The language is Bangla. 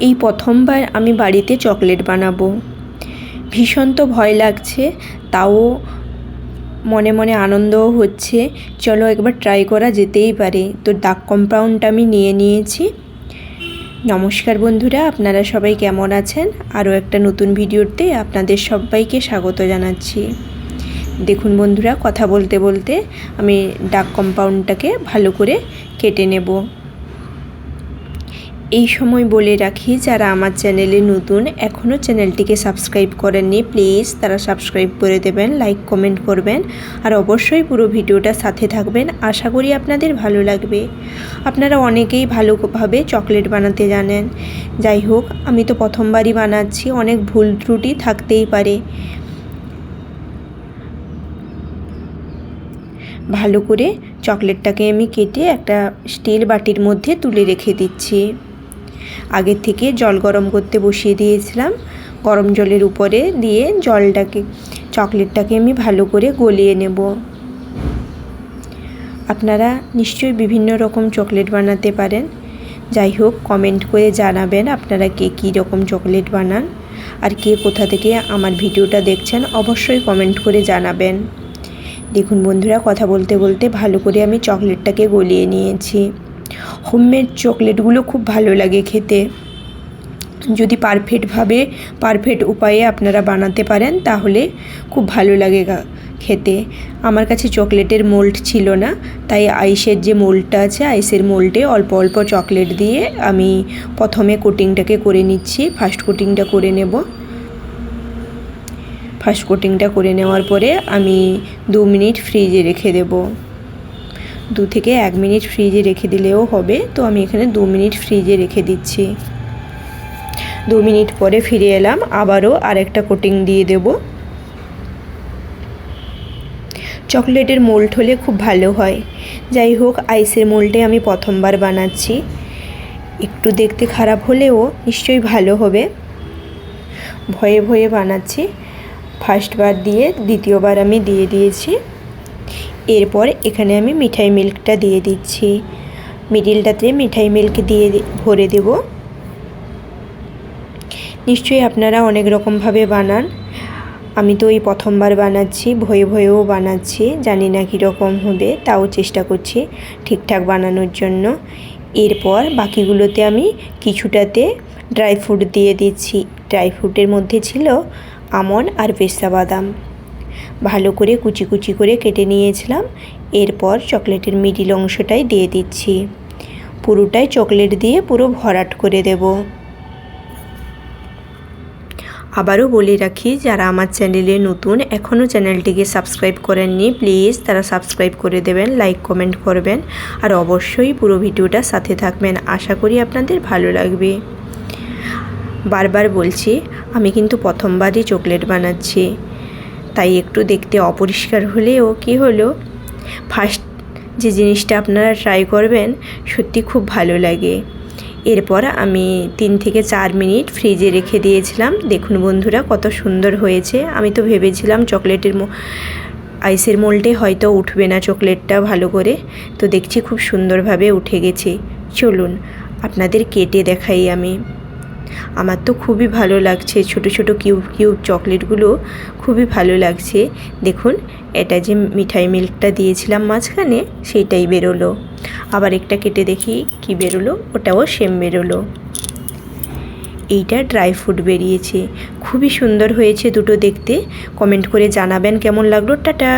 এই প্রথমবার আমি বাড়িতে চকলেট বানাবো। ভীষণ তো ভয় লাগছে, তাও মনে মনে আনন্দও হচ্ছে। চলো একবার ট্রাই করা যেতেই পারে। তো ডাক কম্পাউন্ডটা আমি নিয়ে নিয়েছি। নমস্কার বন্ধুরা, আপনারা সবাই কেমন আছেন? আরও একটা নতুন ভিডিওতে আপনাদের সবাইকে স্বাগত জানাচ্ছি। দেখুন বন্ধুরা, কথা বলতে বলতে আমি ডাক কম্পাউন্ডটাকে ভালো করে কেটে নেব। এই সময় বলে রাখি, যারা আমার চ্যানেলে নতুন, এখনও চ্যানেলটিকে সাবস্ক্রাইব করেননি, প্লিজ তারা সাবস্ক্রাইব করে দেবেন, লাইক, কমেন্ট করবেন, আর অবশ্যই পুরো ভিডিওটা সাথে থাকবেন। আশা করি আপনাদের ভালো লাগবে। আপনারা অনেকেই ভালোভাবে চকলেট বানাতে জানেন। যাই হোক, আমি তো প্রথমবারই বানাচ্ছি, অনেক ভুল ত্রুটি থাকতেই পারে। ভালো করে চকলেটটাকে আমি কেটে একটা স্টিল বাটির মধ্যে তুলে রেখে দিচ্ছি। আগের থেকে জল গরম করতে বসিয়ে দিয়েছিলাম। গরম জলের উপরে দিয়ে জলটাকে, চকলেটটাকে আমি ভালো করে গলিয়ে নেব। আপনারা নিশ্চয়ই বিভিন্ন রকম চকলেট বানাতে পারেন। যাই হোক, কমেন্ট করে জানাবেন আপনারা কে কী রকম চকলেট বানান আর কে কোথা থেকে আমার ভিডিওটা দেখছেন অবশ্যই কমেন্ট করে জানাবেন। দেখুন বন্ধুরা, কথা বলতে বলতে ভালো করে আমি চকলেটটাকে গলিয়ে নিয়েছি। হোমমেড চকলেটগুলো খুব ভালো লাগে খেতে। যদি পারফেক্টভাবে পারফেক্ট উপায়ে আপনারা বানাতে পারেন, তাহলে খুব ভালো লাগে খেতে। আমার কাছে চকলেটের মোল্ড ছিল না, তাই আইসের যে মোল্ডটা আছে, আইসের মোল্ডে অল্প অল্প চকলেট দিয়ে আমি প্রথমে কোটিংটাকে করে নিচ্ছি। ফার্স্ট কোটিংটা করে নেব। ফার্স্ট কোটিংটা করে নেওয়ার পরে আমি দু মিনিট ফ্রিজে রেখে দেবো। দু থেকে এক মিনিট ফ্রিজে রেখে দিলেও হবে, তো আমি এখানে দু মিনিট ফ্রিজে রেখে দিচ্ছি। দু মিনিট পরে ফিরে এলাম, আবারও আরেকটা কোটিং দিয়ে দেব। চকলেটের মোল্ড হলে খুব ভালো হয়। যাই হোক, আইসের মোল্ডে আমি প্রথমবার বানাচ্ছি। একটু দেখতে খারাপ হলেও নিশ্চয়ই ভালো হবে। ভয়ে ভয়ে বানাচ্ছি। ফার্স্টবার দিয়ে দ্বিতীয়বার আমি দিয়ে দিয়েছি। এরপর এখানে আমি মিঠাই মিল্কটা দিয়ে দিচ্ছি। মিডিলটাতে মিঠাই মিল্ক দিয়ে ভরে দেব। নিশ্চয়ই আপনারা অনেক রকমভাবে বানান। আমি তো এই প্রথমবার বানাচ্ছি, ভয়ে ভয়েও বানাচ্ছি। জানি না কীরকম হবে, তাও চেষ্টা করছি ঠিকঠাক বানানোর জন্য। এরপর বাকিগুলোতে আমি কিছুটাতে ড্রাই ফ্রুট দিয়ে দিচ্ছি। ড্রাই ফ্রুটের মধ্যে ছিল আমন আর পেস্তা বাদাম ভালো করে কুচি কুচি করে কেটে নিয়েছিলাম। এরপর চকলেটের মিডিল অংশটাই দিয়ে দিচ্ছি। পুরোটাই চকলেট দিয়ে পুরো ভরাট করে দেব। আবারও বলে রাখি, যারা আমার চ্যানেলে নতুন এখনও চ্যানেলটিকে সাবস্ক্রাইব করেননি, প্লিজ তারা সাবস্ক্রাইব করে দেবেন, লাইক, কমেন্ট করবেন, আর অবশ্যই পুরো ভিডিওটা সাথে থাকবেন। আশা করি আপনাদের ভালো লাগবে। বারবার বলছি, আমি কিন্তু প্রথমবারই চকলেট বানাচ্ছি। তাই একটু দেখতে অপরিষ্কার হলেও কি হলো? ফার্স্ট যে জিনিসটা আপনারা ট্রাই করবেন, সত্যি খুব ভালো লাগে। এরপর আমি তিন থেকে চার মিনিট ফ্রিজে রেখে দিয়েছিলাম। দেখুন বন্ধুরা, কত সুন্দর হয়েছে। আমি তো ভেবেছিলাম চকলেটের আইসের মোল্ডে হয়তো উঠবে না চকলেটটা ভালো করে। তো দেখছি খুব সুন্দরভাবে উঠে গেছে। চলুন, আপনাদের কেটে দেখাই আমি। আমার তো খুবই ভালো লাগছে। ছোট ছোট কিউব কিউব চকলেটগুলো খুবই ভালো লাগছে। দেখুন, এটা যে মিঠাই মিল্কটা দিয়েছিলাম মাঝখানে সেইটাই বেরোলো। আবার একটা কেটে দেখি কি বেরোলো, ওটাও সেম বেরোলো। এইটা ড্রাই ফ্রুট বেরিয়েছে। খুবই সুন্দর হয়েছে দুটো দেখতে। কমেন্ট করে জানাবেন কেমন লাগল। টাটা!